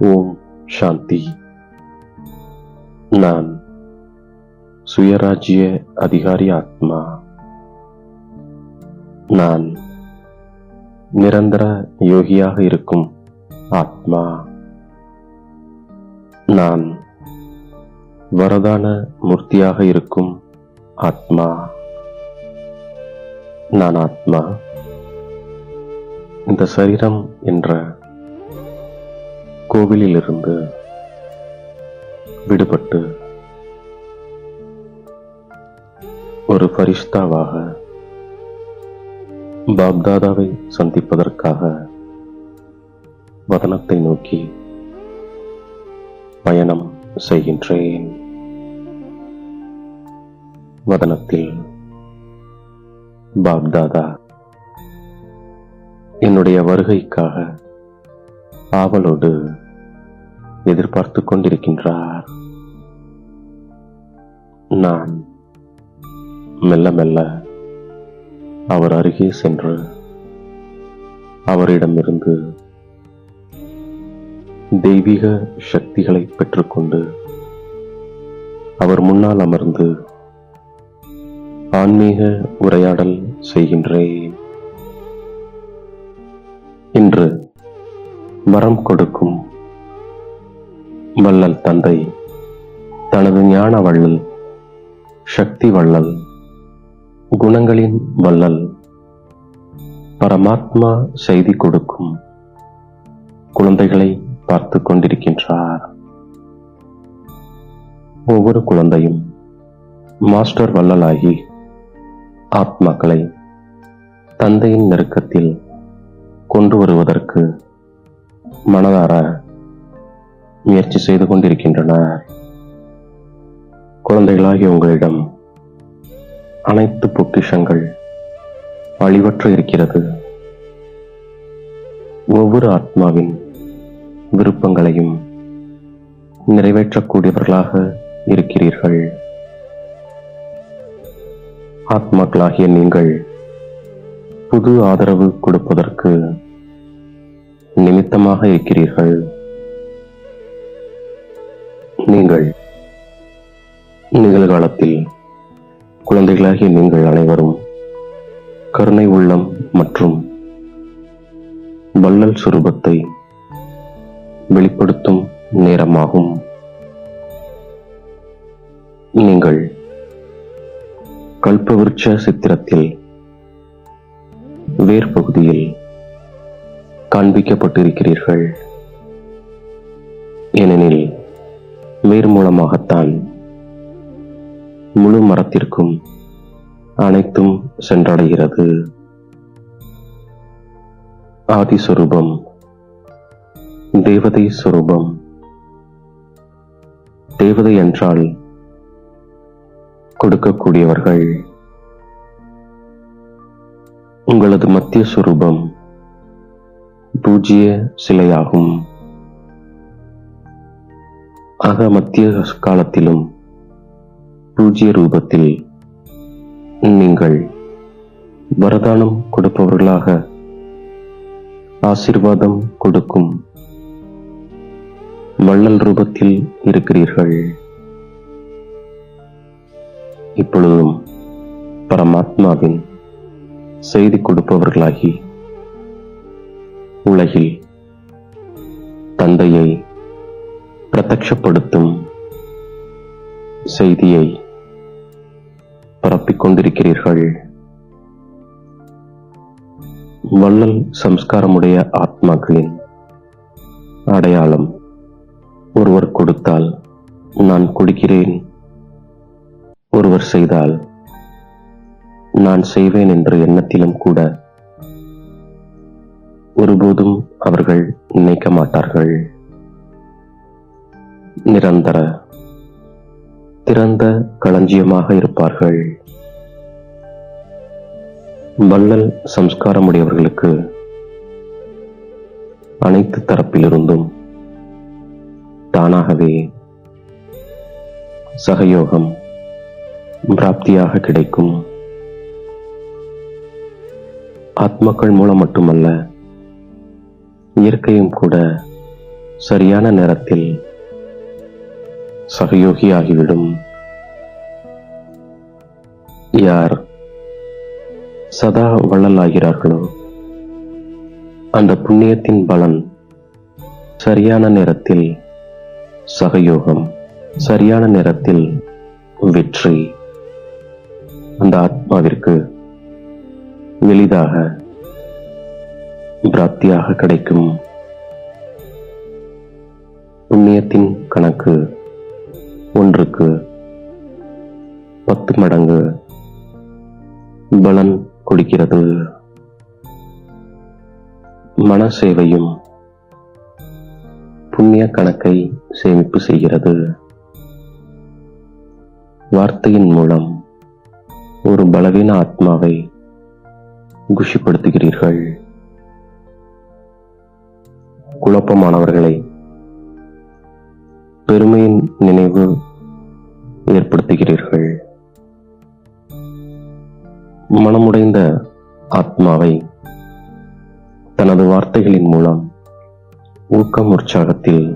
ஓம் சாந்தி. நான் சுயராஜ்ய அதிகாரி ஆத்மா. நான் நிரந்தர யோகியாக இருக்கும் ஆத்மா. நான் வரதான மூர்த்தியாக இருக்கும் ஆத்மா. நான் ஆத்மா. இந்த சரீரம் என்ற கோவிலிலிருந்து விடுபட்டு ஒரு பரிஷ்தாவாக பாப்தாதாவை சந்திப்பதற்காக வதனத்தை நோக்கி பயணம் செய்கின்றேன். வதனத்தில் பாப்தாதா என்னுடைய வருகைக்காக ஆவலோடு எதிர்பார்த்து கொண்டிருக்கின்றார். நான் மெல்ல மெல்ல அவர் அருகே சென்று அவரிடமிருந்து தெய்வீக சக்திகளை பெற்றுக்கொண்டு அவர் முன்னால் அமர்ந்து ஆன்மீக உரையாடல் செய்கின்றேன். இன்று மரம் கொடுக்கும் வள்ளல் தந்தை. தனது ஞான வள்ளல் சக்தி வள்ளல் குணங்களின் வள்ளல். பரமாத்மா செய்தி கொடுக்கும் குழந்தைகளை பார்த்து கொண்டிருக்கின்றார். ஒவ்வொரு குழந்தையும் மாஸ்டர் வள்ளலாகி ஆத்மாக்களை தந்தையின் நெருக்கத்தில் கொண்டு வருவதற்கு மனதார முயற்சி செய்து கொண்டிருக்கின்றனர் குழந்தைகளாகிய உங்களிடம் அனைத்து பொக்கிஷங்கள் அழிவற்று இருக்கிறது. ஒவ்வொரு ஆத்மாவின் விருப்பங்களையும் நிறைவேற்றக்கூடியவர்களாக இருக்கிறீர்கள். ஆத்மாக்களாகிய நீங்கள் புது ஆதரவு கொடுப்பதற்கு நிமித்தமாக இருக்கிறீர்கள். நீங்கள் நிகழ்காலத்தில் குழந்தைகளாகிய நீங்கள் அனைவரும் கருணை உள்ளம் மற்றும் வள்ளல் சுரூபத்தை வெளிப்படுத்தும் நேரமாகும். நீங்கள் கல்பவிருட்ச சித்திரத்தில் வேர் பகுதியில் காண்பிக்கப்பட்டிருக்கிறீர்கள். ஏனெனில் மூலமாகத்தான் முழு மரத்திற்கும் அனைத்தும் சென்றடைகிறது. ஆதிஸ்வரூபம் தேவதை சுரூபம் தேவதை என்றால் கொடுக்கக்கூடியவர்கள். உங்களது மத்திய சுரூபம் பூஜ்ய சிலையாகும். ஆக மத்திய காலத்திலும் பூஜ்ய ரூபத்தில் நீங்கள் வரதானம் கொடுப்பவர்களாக ஆசிர்வாதம் கொடுக்கும் வள்ளல் ரூபத்தில் இருக்கிறீர்கள். இப்பொழுதும் பரமாத்மாவின் செய்தி கொடுப்பவர்களாகி உலகில் தந்தையை பிரத்யப்படுத்தும் செய்தியை பரப்பிக் கொண்டிருக்கிறீர்கள். வள்ளல் சம்ஸ்காரமுடைய ஆத்மாக்களின் அடையாளம் ஒருவர் கொடுத்தால் நான் கொடுக்கிறேன் ஒருவர் செய்தால் நான் செய்வேன் என்ற எண்ணத்திலும் கூட ஒருபோதும் அவர்கள் நினைக்க மாட்டார்கள். நிரந்தர திறந்த களஞ்சியமாக இருப்பார்கள். வள்ளல் சம்ஸ்காரமுடையவர்களுக்கு அனைத்து தரப்பிலிருந்தும் தானாகவே சகயோகம் பிராப்தியாக கிடைக்கும். ஆத்மாக்கள் மூலம் மட்டுமல்ல இயற்கையும் கூட சரியான நேரத்தில் சகயோகி ஆகிவிடும் யார் சதா வள்ளலாகிறார்களோ அந்த புண்ணியத்தின் பலன் சரியான நேரத்தில் சகயோகம் சரியான நேரத்தில் வெற்றி. அந்த ஆத்மாவிற்கு எளிதாக பிராப்தியாக கிடைக்கும். புண்ணியத்தின் கணக்கு பத்து மடங்கு பலன் கொடுக்கிறது. மன சேவையும் புண்ணிய கணக்கை சேமிப்பு செய்கிறது. வார்த்தையின் மூலம் ஒரு பலவீன ஆத்மாவை குஷிப்படுத்துகிறீர்கள். குழப்பமானவர்களை பெருமையின் நினைவு ஏற்படுத்துகிறீர்கள். மனமுடைந்த ஆத்மாவை தனது வார்த்தைகளின் மூலம் ஊக்கம் உற்சாகத்தில்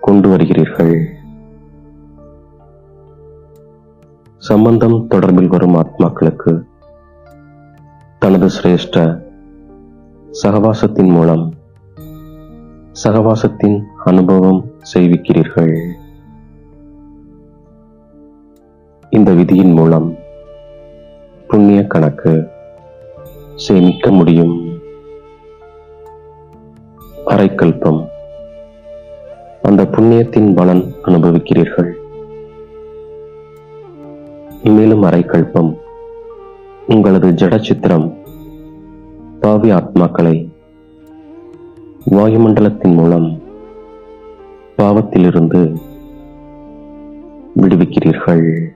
கொண்டு வருகிறீர்கள். சம்பந்தம் தொடர்பில் வரும் ஆத்மாக்களுக்கு தனது சிரேஷ்ட சகவாசத்தின் மூலம் சகவாசத்தின் அனுபவம் செய்விக்கிறீர்கள். இந்த விதியின் மூலம் புண்ணிய கணக்கு சேமிக்க முடியும். அரைக்கல்பம். அந்த புண்ணியத்தின் பலன் அனுபவிக்கிறீர்கள். மேலும் அரைக்கல்பம். உங்களது ஜட சித்திரம் பாவி ஆத்மாக்களை வாயுமண்டலத்தின் மூலம் பாவத்திலிருந்து விடுவிக்கிறீர்கள்.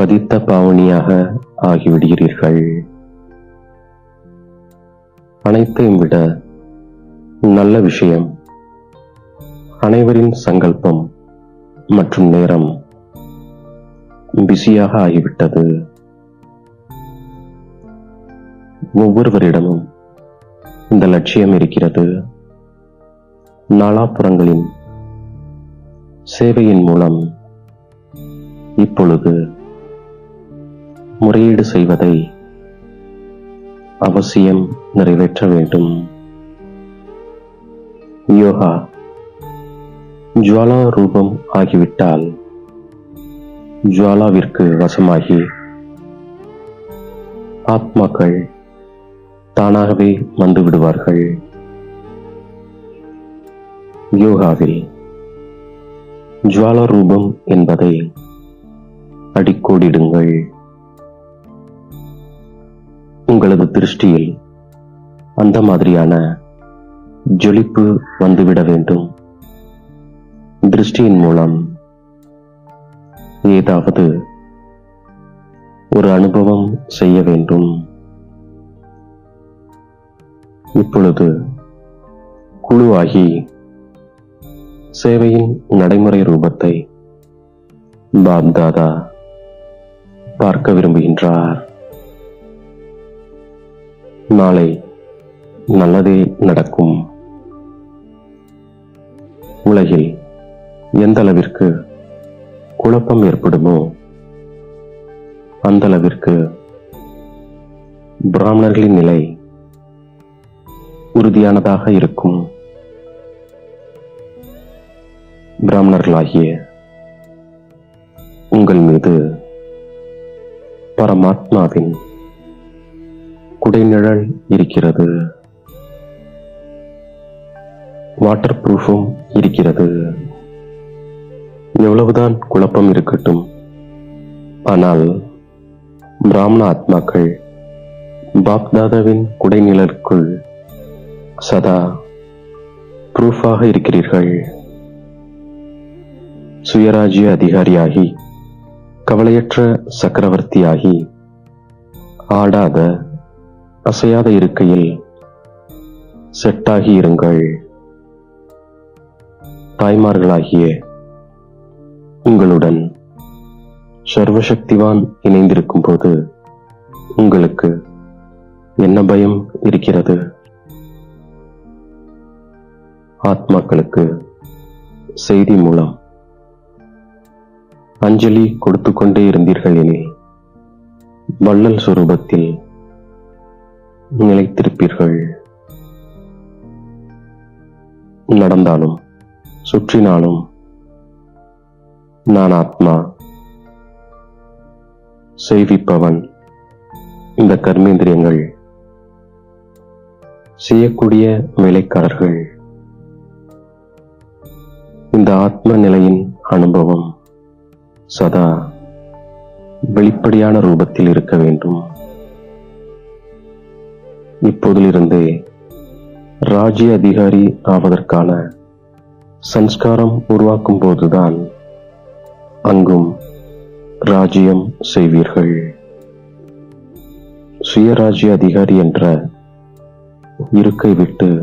பதித்த பாவனியாக ஆகிவிடுகிறீர்கள். அனைத்தையும் விட நல்ல விஷயம் அனைவரின் சங்கல்பம் மற்றும் நேரம் பிஸியாக ஆகிவிட்டது. ஒவ்வொருவரிடமும் இந்த லட்சியம் இருக்கிறது. நாலாபுறங்களின் சேவையின் மூலம் இப்பொழுது முறையீடு செய்வதை அவசியம் நிறைவேற்ற வேண்டும். யோகா ஜுவாலா ரூபம் ஆகிவிட்டால் ஜுவாலாவிற்கு வசமாகி ஆத்மாக்கள் தானாகவே வந்து விடுவார்கள். யோகாவில் ஜுவாலா ரூபம் என்பதை அடிக்கோடிடுங்கள். உங்களது திருஷ்டியில் அந்த மாதிரியான ஜொலிப்பு வந்துவிட வேண்டும். திருஷ்டியின் மூலம் ஏதாவது ஒரு அனுபவம் செய்ய வேண்டும். இப்பொழுது குழுவாகி சேவையின் நடைமுறை ரூபத்தை பாப்தாதா பார்க்க விரும்புகின்றார். நாளை நல்லதே நடக்கும். உலகில் எந்த அளவிற்கு குழப்பம் ஏற்படுமோ அந்த அளவிற்கு பிராமணர்களின் நிலை உறுதியானதாக இருக்கும். பிராமணர்களாகிய உங்கள் மீது பரமாத்மாவின் குடைநிழல் இருக்கிறது. வாட்டர் ப்ரூஃபும் இருக்கிறது. எவ்வளவுதான் குழப்பம் இருக்கட்டும். ஆனால் பிராமண ஆத்மாக்கள் பாப்தாதாவின் குடைநிழலுக்குள் சதா ப்ரூஃபாக இருக்கிறீர்கள். சுயராஜ்ய அதிகாரியாகி கவலையற்ற சக்கரவர்த்தியாகி ஆடாத அசையாத இருக்கையில் செட்டாகி இருங்கள். தாய்மார்களாகிய உங்களுடன் சர்வசக்திவான் இணைந்திருக்கும் போது உங்களுக்கு என்ன பயம் இருக்கிறது? ஆத்மாக்களுக்கு செய்தி மூலம் அஞ்சலி கொடுத்து கொண்டே இருந்தீர்கள் எனில் வள்ளல் சுரூபத்தில் நிலைத்திருப்பீர்கள். நடந்தாலும் சுற்றினாலும் நான் ஆத்மா. செய்விப்பவன் இந்த கர்மேந்திரியங்கள். செய்யக்கூடிய வேலைக்காரர்கள். இந்த ஆத்ம நிலையின் அனுபவம் சதா வெளிப்படையான ரூபத்தில் இருக்க வேண்டும். இப்போதிலிருந்தே ராஜ்ய அதிகாரி ஆவதற்கான சன்ஸ்காரம் உருவாக்கும் போதுதான் அங்கும் ராஜ்யம் செய்வீர்கள். சுயராஜ்ய அதிகாரி என்ற இருக்கை விட்டு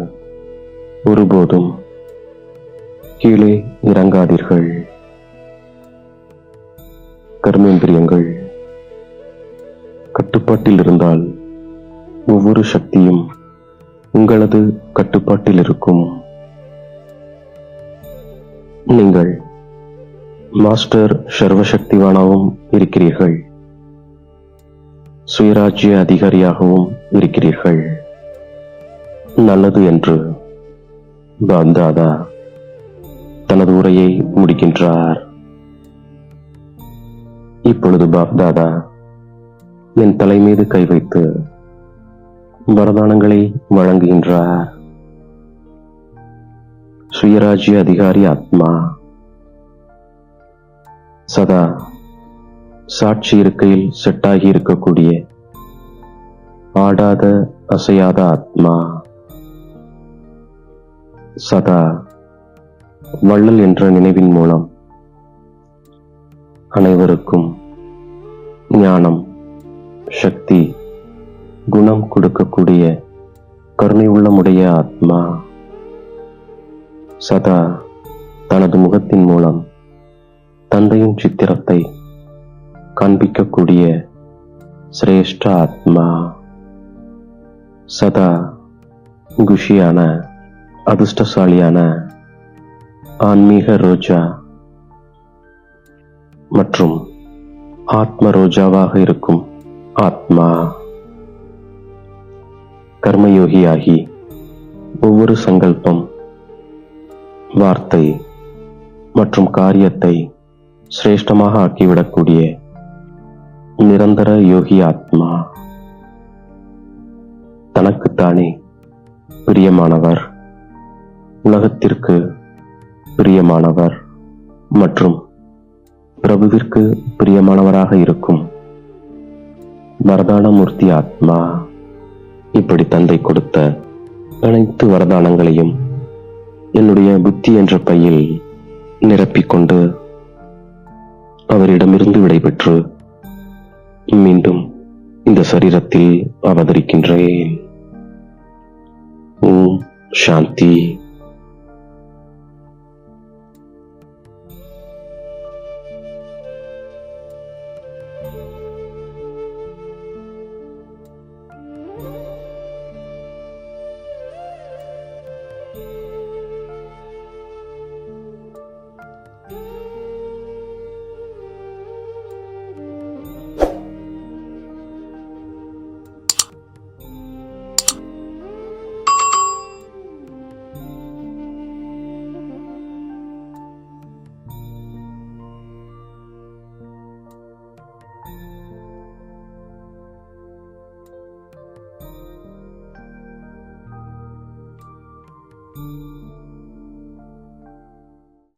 ஒருபோதும் கீழே இறங்காதீர்கள். கர்மேந்திரியங்கள் கட்டுப்பாட்டில் இருந்தால் ஒவ்வொரு சக்தியும் உங்களது கட்டுப்பாட்டில் இருக்கும். நீங்கள் மாஸ்டர் சர்வசக்திவானாகவும் இருக்கிறீர்கள். சுயராஜ்ய அதிகாரியாகவும் இருக்கிறீர்கள். நல்லது என்று பாப்தாதா தனது உரையை முடிக்கின்றார். இப்பொழுது பாப்தாதா என் தலை மீது கை வைத்து வரதானங்களை வழங்குகின்றார். சுயராஜ்ய அதிகாரி ஆத்மா. சதா சாட்சி இருக்கையில் செட்டாகி இருக்கக்கூடிய ஆடாத அசையாத ஆத்மா. சதா வள்ளல் என்ற நினைவின் மூலம் அனைவருக்கும் ஞானம் சக்தி குணம் கொடுக்கக்கூடிய கருணை உள்ளமுடைய ஆத்மா சதா தனது முகத்தின் மூலம் தந்தையின் சித்திரத்தை காண்பிக்கக்கூடிய சிரேஷ்ட ஆத்மா சதா குஷியான அதிர்ஷ்டசாலியான ஆன்மீக ரோஜா மற்றும் ஆத்ம ரோஜாவாக இருக்கும் ஆத்மா. கர்மயோகியாகி ஒவ்வொரு சங்கல்பம் வார்த்தை மற்றும் காரியத்தை சிரேஷ்டமாக ஆக்கிவிடக்கூடிய நிரந்தர யோகி ஆத்மா. தனக்குத்தானே பிரியமானவர் உலகத்திற்கு பிரியமானவர் மற்றும் பிரபுவிற்கு பிரியமானவராக இருக்கும். வரதானமூர்த்தி ஆத்மா. இப்படி தந்தை கொடுத்த அனைத்து வரதானங்களையும் என்னுடைய புத்தி என்ற பையில் நிரப்பிக்கொண்டு அவரிடமிருந்து விடைபெற்று மீண்டும் இந்த சரீரத்தில் அவதரிக்கின்றேன். ஓம் சாந்தி.